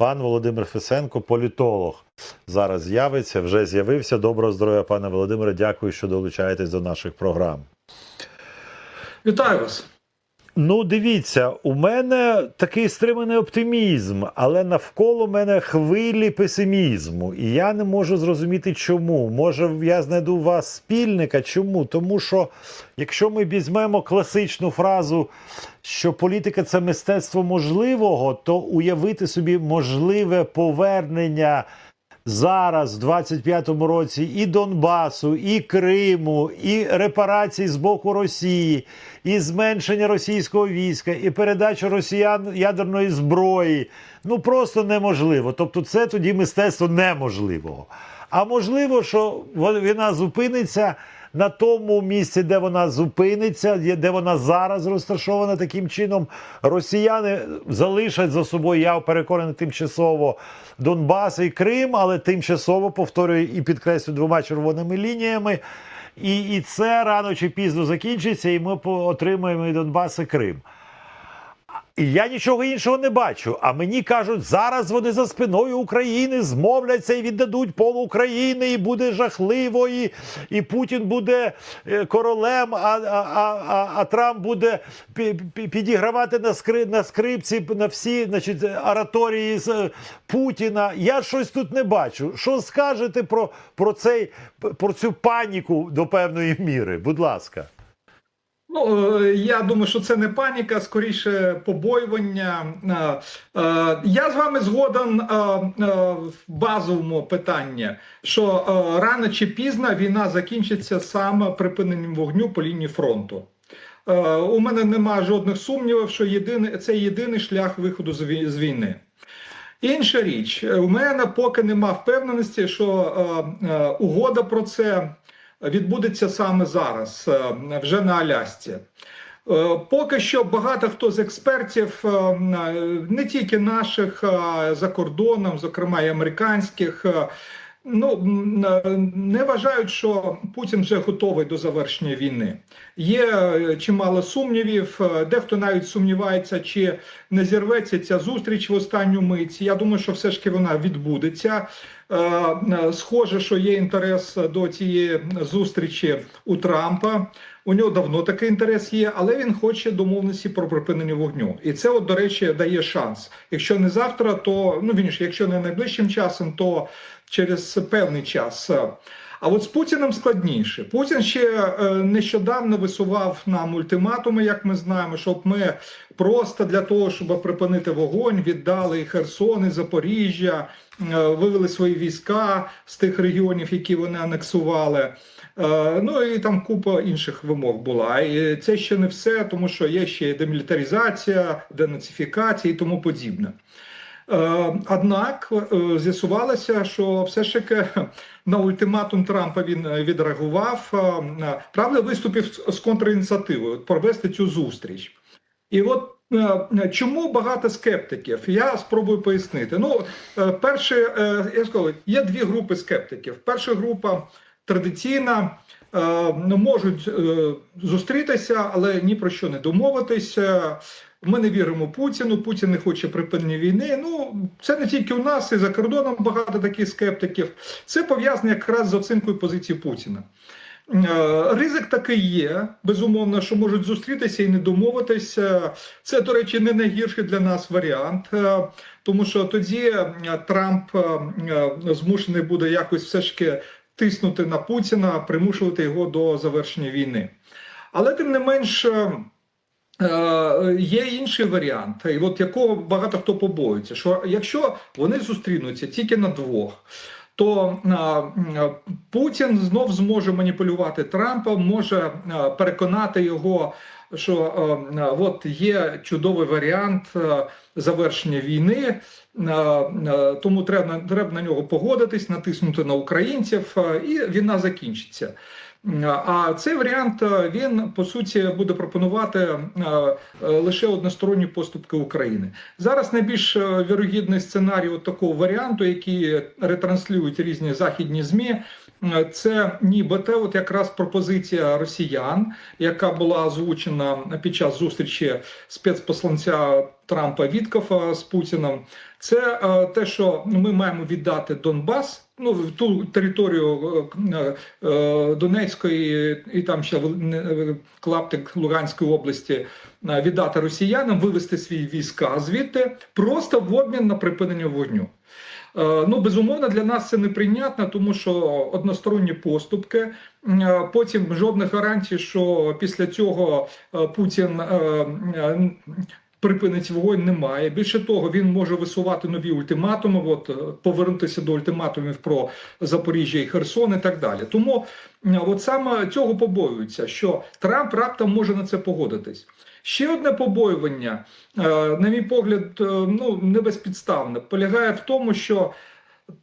Пан Володимир Фесенко, політолог, зараз з'явиться, вже з'явився. Доброго здоров'я, пане Володимире. Дякую, що долучаєтесь до наших програм. Вітаю вас. Ну, дивіться, у мене такий стриманий оптимізм, але навколо мене хвилі песимізму. І я не можу зрозуміти, чому. Може, я знайду у вас спільника. Чому? Тому що якщо ми візьмемо класичну фразу, що політика це мистецтво можливого, то уявити собі можливе повернення. Зараз, в 25-му році, і Донбасу, і Криму, і репарації з боку Росії, і зменшення російського війська, і передача росіян ядерної зброї. Ну просто неможливо. Тобто, це тоді мистецтво неможливого. А можливо, що вона зупиниться на тому місці, де вона зупиниться, де вона зараз розташована таким чином. Росіяни залишать за собою, я переконаний, тимчасово Донбас і Крим, але тимчасово повторюю і підкреслю двома червоними лініями. І, і це рано чи пізно закінчиться, і ми отримаємо і Донбас, і Крим. І я нічого іншого не бачу. А мені кажуть, зараз вони за спиною України змовляться і віддадуть пол України, і буде жахливо, і, і Путін буде е, королем, а, а, а, а, Трамп буде пі- пі- підігравати на, скри, на скрипці на всі значить, ораторії з е, Путіна. Я щось тут не бачу. Що скажете про, про, цей, про цю паніку до певної міри? Будь ласка. Ну е, я думаю, що це не паніка, скоріше побоювання. Е, е, Я з вами згоден в базовому питанні, що рано чи пізно війна закінчиться саме припиненням вогню по лінії фронту. У мене немає жодних сумнівів, що єдиний це єдиний шлях виходу з війни. Інша річ, у мене поки нема впевненості, що угода про це відбудеться саме зараз, е, вже на Алясці. Е, Поки що багато хто з експертів, е, не тільки наших за кордоном, зокрема і американських, ну не вважають, що Путін вже готовий до завершення війни. Є чимало сумнівів. Дехто навіть сумнівається, чи не зірветься ця зустріч в останню мить. Я думаю, що все ж таки вона відбудеться. Е, е, Схоже, що є інтерес до цієї зустрічі у Трампа. У нього давно такий інтерес є, але він хоче домовленості про припинення вогню. І це, от, до речі, дає шанс. Якщо не завтра, то ну він ж, якщо не найближчим часом, то через певний час. А от з Путіним складніше. Путін ще е, нещодавно висував нам ультиматуми, як ми знаємо, щоб ми просто для того, щоб припинити вогонь, віддали і Херсон, і Запоріжжя, е, вивели свої війська з тих регіонів, які вони анексували. Е, Ну і там купа інших вимог була. І це ще не все, тому що є ще демілітаризація, денацифікація і тому подібне. Е, Однак е, з'ясувалося, що все ж таки на ультиматум Трампа він е, відреагував. Правда, виступив з- контрініціативою провести цю зустріч. І от чому багато скептиків? Я спробую пояснити. Ну, перше, я скажу, є дві групи скептиків. Перша група традиційна. ну, Можуть зустрітися, але ні про що не домовитися. Ми не віримо Путіну. Путін не хоче припинення війни. Ну це не тільки у нас, і за кордоном багато таких скептиків. Це пов'язано якраз з оцінкою позиції Путіна. Е, Ризик такий є, безумовно, що можуть зустрітися і не домовитися. Це, до речі, не найгірший для нас варіант, е, тому що тоді е, Трамп змушений буде якось все ж таки тиснути на Путіна, примушувати його до завершення війни. Але тим не менш. Е, Е, Є інший варіант, і от якого багато хто побоюється, що якщо вони зустрінуться тільки на двох, то Путін знов зможе маніпулювати Трампом, може переконати його, що а, а, от є чудовий варіант а, завершення війни, тому треба, треба на нього погодитись, натиснути на українців, і війна закінчиться. А цей варіант е, він по суті буде пропонувати е, е, лише односторонні поступки України. Зараз найбільш е, вірогідний сценарій от такого варіанту, який ретранслюють різні західні змі. Це нібито от якраз пропозиція росіян, яка була озвучена під час зустрічі спецпосланця Трампа Віткофа з Путіном. Це е, те, що ми маємо віддати Донбас, ну в ту територію е, е, Донецької і там ще клаптик Луганської області віддати росіянам, вивести свої війська звідти, просто в обмін на припинення вогню. Е, Ну, безумовно, для нас це неприйнятно, тому що односторонні поступки. Е, Потім жодних гарантій, що після цього е, Путін припинить вогонь, немає. Більше того, він може висувати нові ультиматуми. От повернутися до ультиматумів про Запоріжжя і Херсон, і так далі. Тому от саме цього побоюються, що Трамп раптом може на це погодитись. Ще одне побоювання, е, на мій погляд, е, ну не безпідставне, полягає в тому, що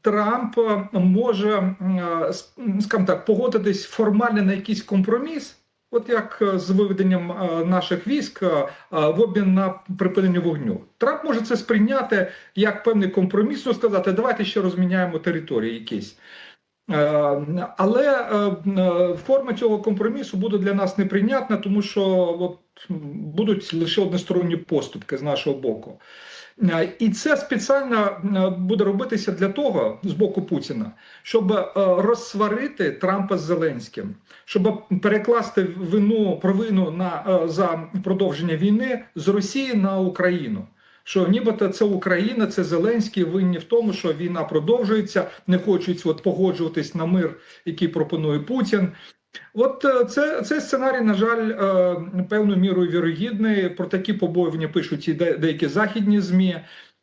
Трамп може, е, скажімо так, погодитись формально на якийсь компроміс, от як з виведенням наших військ в обмін на припинення вогню. Трамп може це сприйняти як певний компроміс, ну сказати, давайте ще розміняємо території якісь. Але форма цього компромісу буде для нас неприйнятна, тому що будуть лише односторонні поступки з нашого боку. Е, І це спеціально е, буде робитися для того з боку Путіна, щоб е, розсварити Трампа з Зеленським, щоб перекласти вину провину на за продовження війни з Росії на Україну. Що нібито це Україна, це Зеленський винні в тому, що війна продовжується, не хочуть от погоджуватись на мир, який пропонує Путін. От е, це цей сценарій, на жаль, е, певною мірою вірогідний. Про такі побоювання пишуть і деякі західні змі.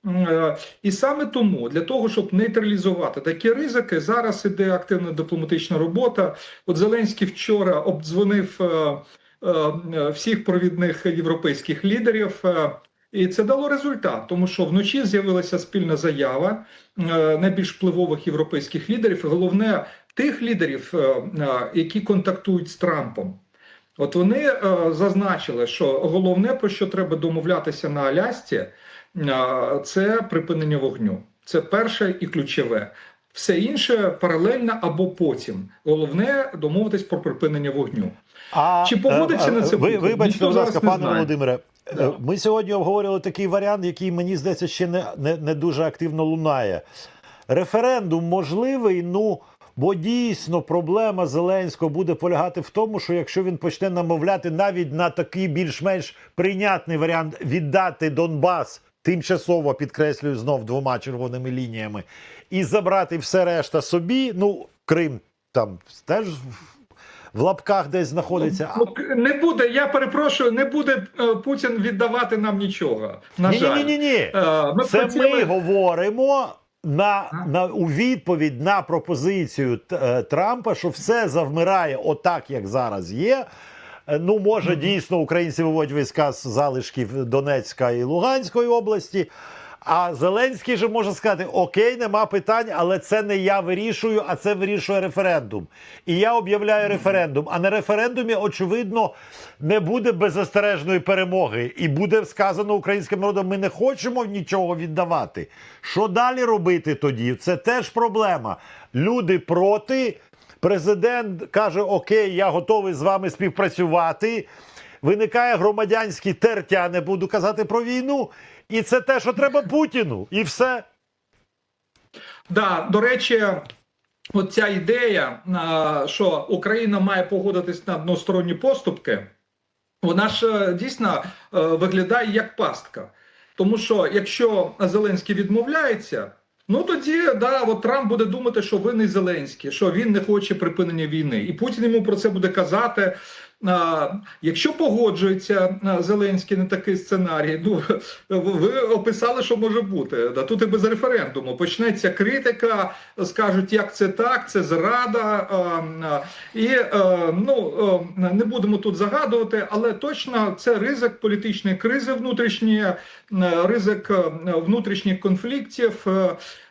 Е, І саме тому для того, щоб нейтралізувати такі ризики, зараз іде активна дипломатична робота. От Зеленський вчора обдзвонив всіх провідних європейських лідерів. І це дало результат, тому що вночі з'явилася спільна заява найбільш впливових європейських лідерів. Головне тих лідерів, е, е, які контактують з Трампом. От вони е, зазначили, що головне про що треба домовлятися на Алясці, це припинення вогню. Це перше і ключове. Все інше паралельно або потім. Головне домовитись про припинення вогню. А, Чи погодиться на це Ви, вибачте, будь ласка, пане. Володимире. Да. Ми сьогодні обговорювали такий варіант, який мені здається ще не, не, не дуже активно лунає. Референдум можливий, ну. Бо дійсно проблема Зеленського буде полягати в тому, що якщо він почне намовляти навіть на такий більш-менш прийнятний варіант віддати Донбас тимчасово підкреслюю знов двома червоними лініями, і забрати все решта собі, ну Крим там теж в- лапках десь знаходиться. Ну, не буде, я перепрошую, не буде е, Путін віддавати нам нічого. На Ні, жаль. ні, ні, ні. Ми Це хотіли- ми говоримо на, на у відповідь на пропозицію е, Трампа, що все завмирає отак, як зараз є. Е, Ну, може, дійсно, українці виводять війська з залишків Донецька і Луганської області. А Зеленський же може сказати: Окей, нема питань, але це не я вирішую, а це вирішує референдум. І я об'являю референдум. А на референдумі, очевидно, не буде беззастережної перемоги. І буде сказано українським народом: ми не хочемо нічого віддавати. Що далі робити тоді? Це теж проблема. Люди проти. Президент каже: Окей, я готовий з вами співпрацювати. Виникає громадянський тертя, не буду казати про війну. І це те, що треба Путіну, і все. Да, до речі, от ця ідея, що Україна має погодитись на односторонні поступки, вона ж е, дійсно е, виглядає як пастка. Тому що якщо Зеленський відмовляється, ну тоді да, от Трамп буде думати, що винний Зеленський, що він не хоче припинення війни, і Путін йому про це буде казати. Якщо погоджується Зеленський на такий сценарій, ну ви описали, що може бути. Тут і без референдуму почнеться критика, скажуть, як це так, це зрада. І ну не будемо тут загадувати, але точно це ризик політичної кризи внутрішньої, ризик внутрішніх конфліктів.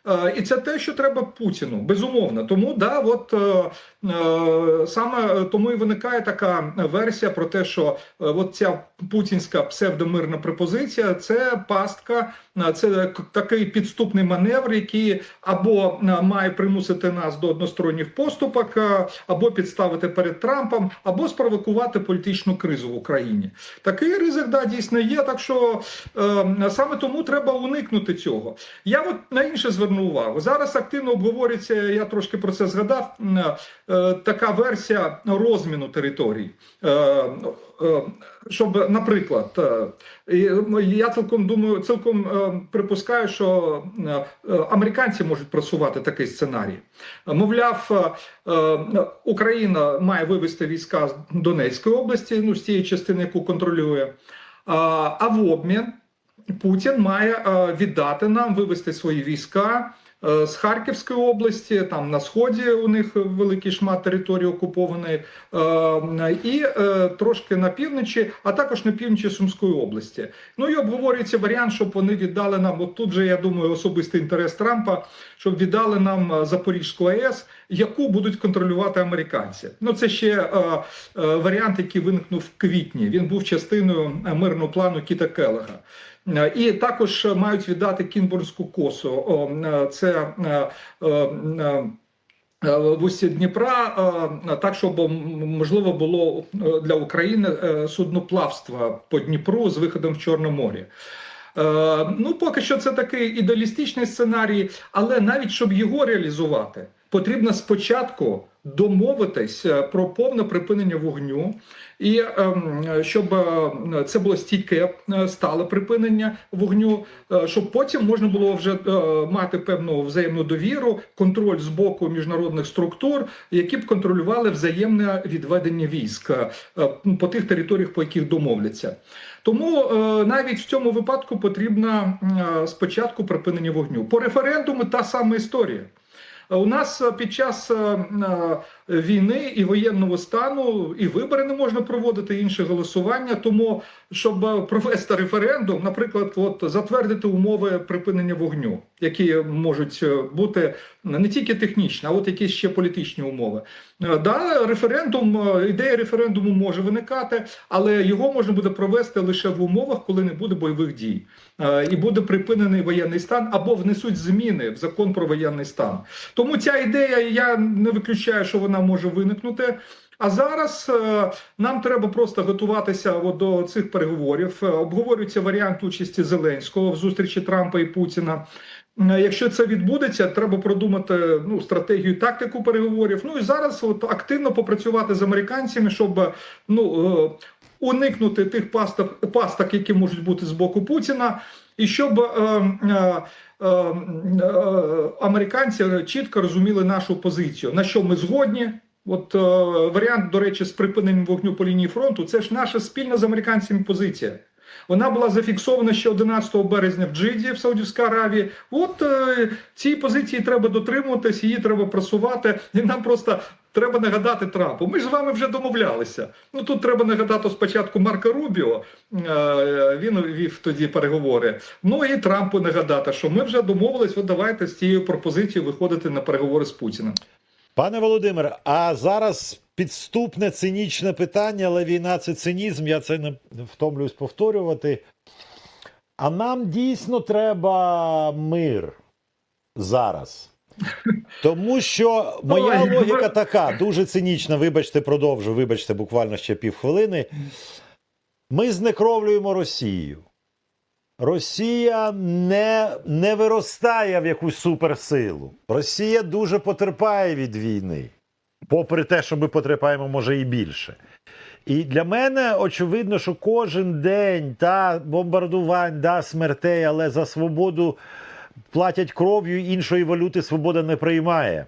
А, І це те, що треба Путіну, безумовно. Тому да, от е, е, саме тому і виникає така версія про те, що е, от ця путінська псевдомирна пропозиція це пастка е, це такий підступний маневр, який або е, має примусити нас до односторонніх поступок, е, або підставити перед Трампом, або спровокувати політичну кризу в Україні. Такий ризик да дійсно є. Так що е, саме тому треба уникнути цього. Я от на інше зверну увагу. Зараз активно обговорюється. Я трошки про це згадав. е, Така версія розміну територій. Е, е, Щоб, наприклад, е, ну, я цілком думаю, цілком е, припускаю, що е, е, американці можуть просувати такий сценарій. Мовляв, е, е, Україна має вивести війська з Донецької області, ну з тієї частини, яку контролює. А, в обмін Путін має е, віддати нам вивести свої війська е, з Харківської області, там на сході у них великий шмат території окупованої, е, і е, трошки на півночі, а також на півночі Сумської області. Ну і обговорюється варіант, щоб вони віддали нам. От тут же я думаю, особистий інтерес Трампа, щоб віддали нам е, Запорізьку АЕС, яку будуть контролювати американці. Ну це ще е, е, варіант, який виникнув в квітні. Він був частиною е, мирного плану Кіта Келега. Е, І також мають віддати Кінбурнську косу. Е, Це е, в усі Дніпра, так щоб можливо було для України судноплавство по Дніпру з виходом в Чорне море. Ну, поки що це такий ідеалістичний сценарій, але навіть щоб його реалізувати, потрібно спочатку домовитись е, про повне припинення вогню, і ем, щоб е, це було стійке, е, стале припинення вогню, щоб потім можна було вже мати певну взаємну довіру, контроль з боку міжнародних структур, які б контролювали взаємне відведення військ по тих територіях, по яких домовляться. Тому навіть в цьому випадку потрібно спочатку припинення вогню. По референдуму та сама історія. Е, У нас е, під час е, війни і воєнного стану і вибори не можна проводити, інше голосування. Тому, щоб провести референдум, наприклад, от затвердити умови припинення вогню, які можуть бути не тільки технічні, а от якісь ще політичні умови. Е, Да, референдум, е, ідея референдуму може виникати, але його можна буде провести лише в умовах, коли не буде бойових дій, Е, і буде припинений воєнний стан або внесуть зміни в закон про воєнний стан. Тому ця ідея я не виключаю, що вона може виникнути. А зараз нам треба просто готуватися до цих переговорів. Обговорюється варіант участі Зеленського в зустрічі Трампа і Путіна. Е, Якщо це відбудеться, треба продумати ну стратегію, тактику переговорів. Ну і зараз от активно попрацювати з американцями, щоб ну е, уникнути тих пасток, пасток, які можуть бути з боку Путіна, і щоб е, е, е, е, американці чітко розуміли нашу позицію, на що ми згодні. От е, варіант, до речі, з припиненням вогню по лінії фронту, це ж наша спільна з американцями позиція. Вона була зафіксована ще 11 березня в Джиді в Саудівській Аравії. От е, цій позиції треба дотримуватись, її треба просувати. І нам просто треба нагадати Трампу. Ми ж з вами вже домовлялися. Ну тут треба нагадати спочатку Марка Рубіо. Е, він вів тоді переговори. Ну і Трампу нагадати, що ми вже домовились. От давайте з цією пропозицією виходити на переговори з Путіним. Пане Володимире, а зараз підступне цинічне питання, але війна це цинізм, я це не втомлююсь повторювати. А нам дійсно треба мир зараз. Тому що моя Ой, логіка ви- така, дуже цинічна, вибачте, продовжу, вибачте, буквально ще півхвилини. Ми знекровлюємо Росію. Росія не, не виростає в якусь суперсилу. Росія дуже потерпає від війни, попри те, що ми потерпаємо, може, і більше. І для мене очевидно, що кожен день та бомбардувань, да, смертей, але за свободу платять кров'ю, іншої валюти свобода не приймає.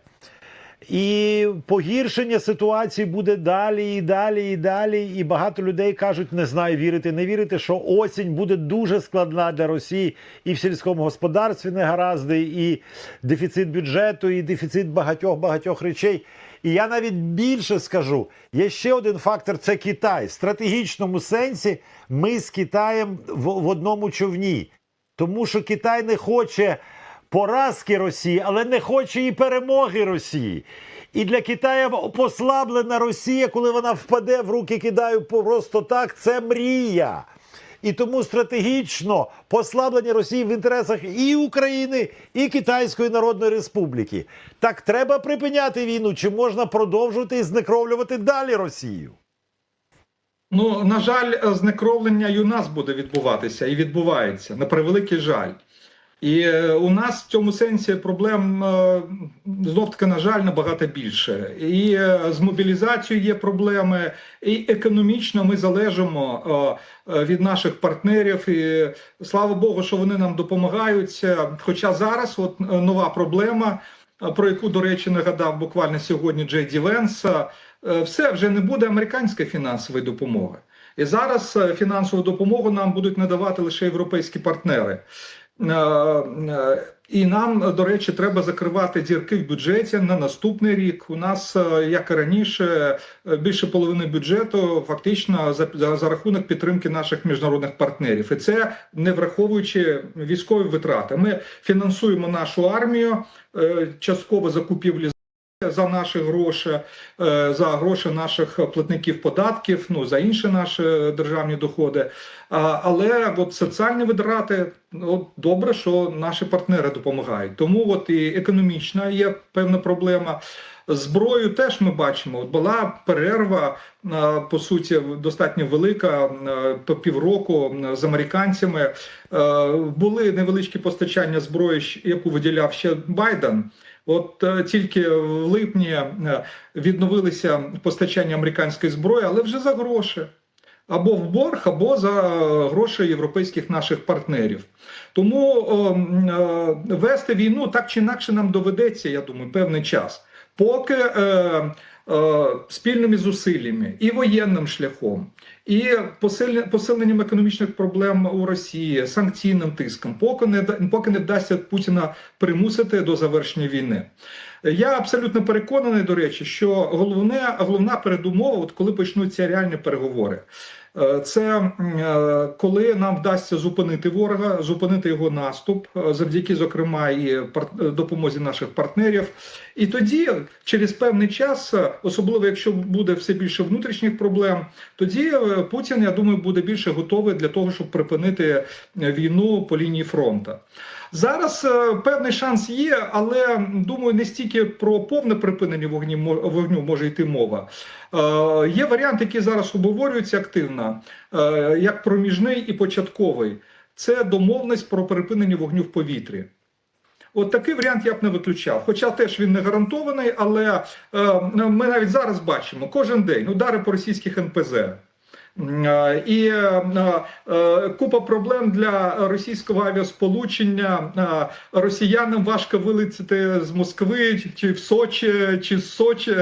І погіршення ситуації буде далі і далі і далі. І багато людей кажуть, не знаю, вірити, не вірити, що осінь буде дуже складна для Росії і в сільському господарстві негаразди, і дефіцит бюджету, і дефіцит багатьох багатьох речей. І я навіть більше скажу: є ще один фактор це Китай. В стратегічному сенсі ми з Китаєм в, в одному човні, тому що Китай не хоче поразки Росії, але не хоче і перемоги Росії. І для Китаю послаблена Росія, коли вона впаде в руки Китаю просто так, це мрія. І тому стратегічно послаблення Росії в інтересах і України, і Китайської Народної Республіки. Так треба припиняти війну, чи можна продовжувати і знекровлювати далі Росію? Ну, на жаль, знекровлення і у нас буде відбуватися і відбувається на превеликий жаль. І е, у нас в цьому сенсі проблем е, знов таки, на жаль, набагато більше. І е, з мобілізацією є проблеми, і економічно ми залежимо від наших партнерів. І слава Богу, що вони нам допомагають. Хоча зараз от нова проблема, про яку, до речі, нагадав буквально сьогодні Джей Ді Венс, все вже не буде американської фінансової допомоги. І зараз фінансову допомогу нам будуть надавати лише європейські партнери. Е, е, І нам, до речі, треба закривати дірки в бюджеті на наступний рік. У нас, е, як і раніше, більше половини бюджету фактично за, за, за рахунок підтримки наших міжнародних партнерів, і це не враховуючи військові витрати. Ми фінансуємо нашу армію, частково закупівлі за наші гроші, е, за гроші наших платників податків, ну за інші наші державні доходи. Але от соціальні витрати, ну, от добре, що наші партнери допомагають. Тому от і економічна є певна проблема. Зброю теж ми бачимо. От була перерва е, по суті достатньо велика по півроку е, з американцями. Були невеличкі постачання зброї, яку виділяв ще Байден. От е, тільки в липні е, відновилися постачання американської зброї, але вже за гроші. Або в борг, або за е, гроші європейських наших партнерів. Тому е, е, вести війну так чи інакше нам доведеться, я думаю, певний час. Поки е, е, спільними зусиллями і воєнним шляхом, і посиленням економічних проблем у Росії, санкційним тиском, поки не поки не вдасться Путіна примусити до завершення війни. Я абсолютно переконаний, до речі, що головне, головна передумова, от коли почнуться реальні переговори, це е, коли нам вдасться зупинити ворога, зупинити його наступ, е, завдяки, зокрема, і допомозі наших партнерів. І тоді, через певний час, е, особливо якщо буде все більше внутрішніх проблем, тоді е, Путін, я думаю, буде більше готовий для того, щоб припинити е, війну по лінії фронту. Зараз е, певний шанс є, але думаю, не стільки про повне припинення вогні вогню може йти мова. Е, Є варіант, який зараз обговорюється активно, е, як проміжний і початковий. Це домовленість про припинення вогню в повітрі. От такий варіант я б не виключав. Хоча теж він не гарантований, але ми навіть зараз бачимо кожен день удари по російських НПЗ. Е, І е, е, купа проблем для російського авіасполучення. Росіянам важко вилетіти з Москви чи в Сочі, чи з Сочі,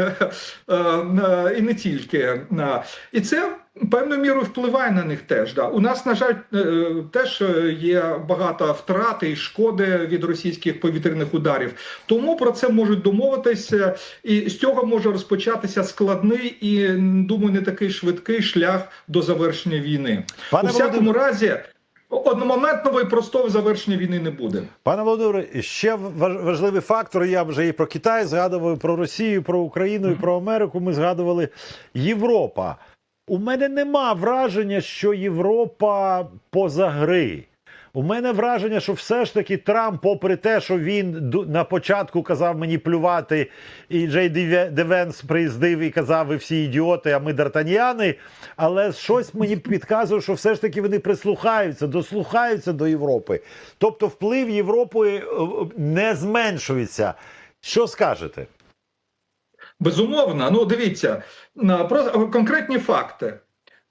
і не тільки. І це певною мірою впливає на них теж. Да. У нас, на жаль, е, теж е, є багато втрат і шкоди від російських повітряних ударів. Тому про це можуть домовитися, і з цього може розпочатися складний і думаю, не такий швидкий шлях до завершення війни. Пане У всякому Володимире- разі. Одномоментного і простого завершення війни не буде. Пане Володимире, ще важ- важливий фактор. Я вже і про Китай згадував, і про Росію, і про Україну, і про Америку. Ми згадували Європа. У мене нема враження, що Європа поза гри. У мене враження, що все ж таки Трамп, попри те, що він на початку казав мені плювати, і Джей Девенс приїздив і казав, ви всі ідіоти, а ми дартаніани. Але щось мені підказує, що все ж таки вони прислухаються, дослухаються до Європи. Тобто вплив Європи е, не зменшується. Що скажете? Безумовно, ну дивіться про конкретні факти.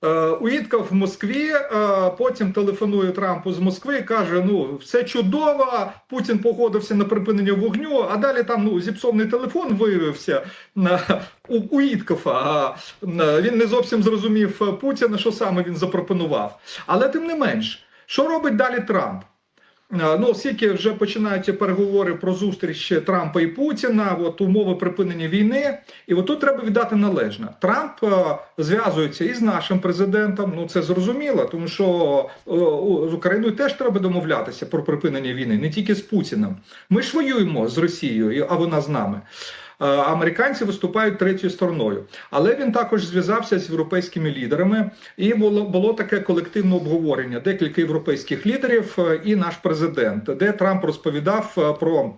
Е, Уїтков в Москві, е, потім телефонує Трампу з Москви каже: ну все чудово, Путін погодився на припинення вогню, а далі там ну зіпсований телефон виявився у Уїткова. Він не зовсім зрозумів Путіна, що саме він запропонував. Але тим не менш, що робить далі Трамп? Ну, оскільки вже починаються переговори про зустріч Трампа і Путіна, от умови припинення війни, і от тут треба віддати належне. Трамп е, зв'язується із нашим президентом. Ну це зрозуміло, тому що е, з Україною теж треба домовлятися про припинення війни, не тільки з Путіним. Ми ж воюємо з Росією, а вона з нами. Е, американці виступають третьою стороною. Але він також зв'язався з європейськими лідерами, і було було таке колективне обговорення декілька європейських лідерів е, і наш президент, де Трамп розповідав е, про.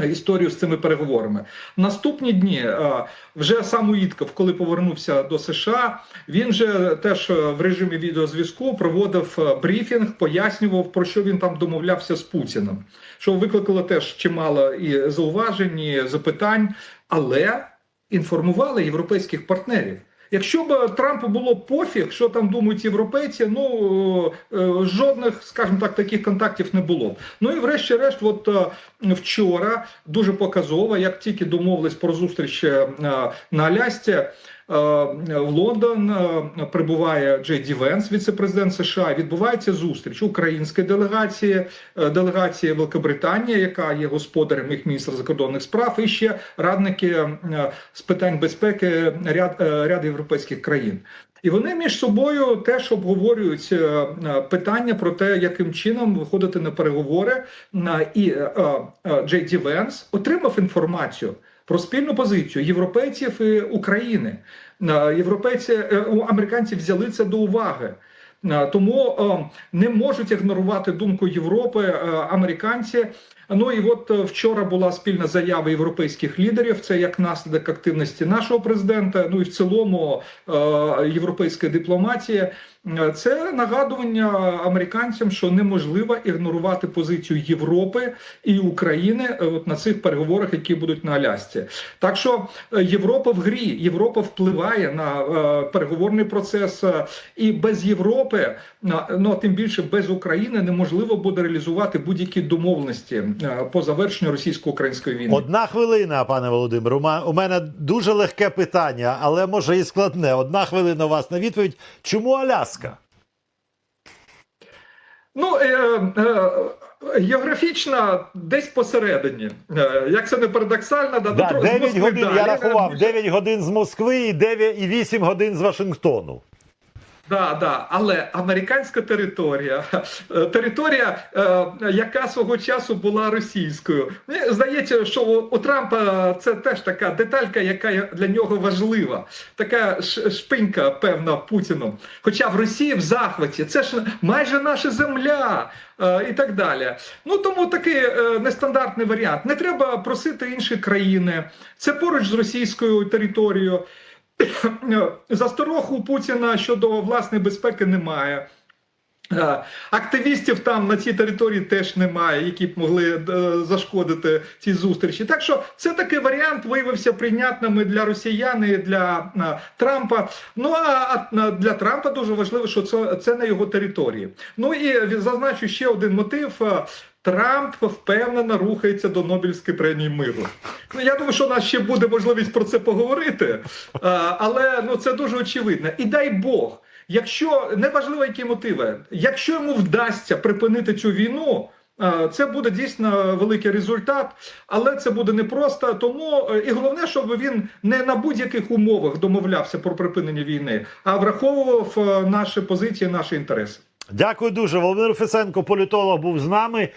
Історію з цими переговорами наступні дні е, вже сам Уітков, коли повернувся до США, він же теж е, в режимі відеозв'язку проводив е, брифінг, пояснював про що він там домовлявся з Путіним, що викликало теж чимало і зауважень, і запитань, але інформували європейських партнерів. Якщо б Трампу було пофіг, що там думають європейці, ну е, жодних, скажімо так, таких контактів не було. б. Ну і врешті-решт, от е, вчора дуже показово, як тільки домовились про зустріч е, на Алясці. Е, В Лондон е, прибуває Джей Ді Венс, віце-президент США. Відбувається зустріч української делегації, е, делегації Великобританії, яка є господарем їх міністра закордонних справ, і ще радники з питань безпеки ряд, ряд європейських країн. І вони між собою теж обговорюють питання про те, яким чином виходити на переговори. І Джей Ді Венс отримав інформацію про спільну позицію європейців і України. Е, Європейці е, американці взяли це до уваги. Е, Тому не можуть ігнорувати думку Європи американці. Ну і от е, вчора була спільна заява європейських лідерів. Це як наслідок активності нашого президента. Ну і в цілому е, європейської дипломатії. Е, Це нагадування американцям, що неможливо ігнорувати позицію Європи і України от на цих переговорах, які будуть на Алясці. Так що Європа в грі, Європа впливає на переговорний процес, і без Європи, ну а тим більше без України, неможливо буде реалізувати будь-які домовленості по завершенню російсько-української війни. Одна хвилина, пане Володимире. У мене дуже легке питання, але може і складне. Одна хвилина у вас на відповідь. Чому Аляска? Ну е, е, географічно десь посередині. Е, як це не парадоксально, да, Да, ну, з 9 Москви годин, я рахував, е, 9 годин з Москви і 9, і 8 годин з Вашингтону. Да, да, але американська територія, е, територія, е, яка свого часу була російською. Мені здається, що у, Трампа це теж така деталька, яка для нього важлива, така шпинька певна Путіну. Хоча в Росії в захваті це ж майже наша земля. е, І так далі. Ну тому такий нестандартний варіант. Не треба просити інші країни. Це поруч з російською територією. Засторог у Путіна щодо власної безпеки немає. Е, Активістів там на цій території теж немає, які б могли е, зашкодити цій зустрічі. Так що це такий варіант виявився прийнятним і для росіян і для е, Трампа. Ну а, для Трампа дуже важливо, що це, це на його території. Ну і зазначу ще один мотив. Трамп впевнено рухається до Нобелівської премії миру. Ну я думаю, що у нас ще буде можливість про це поговорити, але ну це дуже очевидно. І дай Бог, якщо неважливо, які мотиви, якщо йому вдасться припинити цю війну. Це буде дійсно великий результат, але це буде непросто. Тому е, і головне, щоб він не на будь-яких умовах домовлявся про припинення війни, а враховував е, наші позиції, наші інтереси. Дякую дуже. Володимир Фесенко, політолог, був з нами.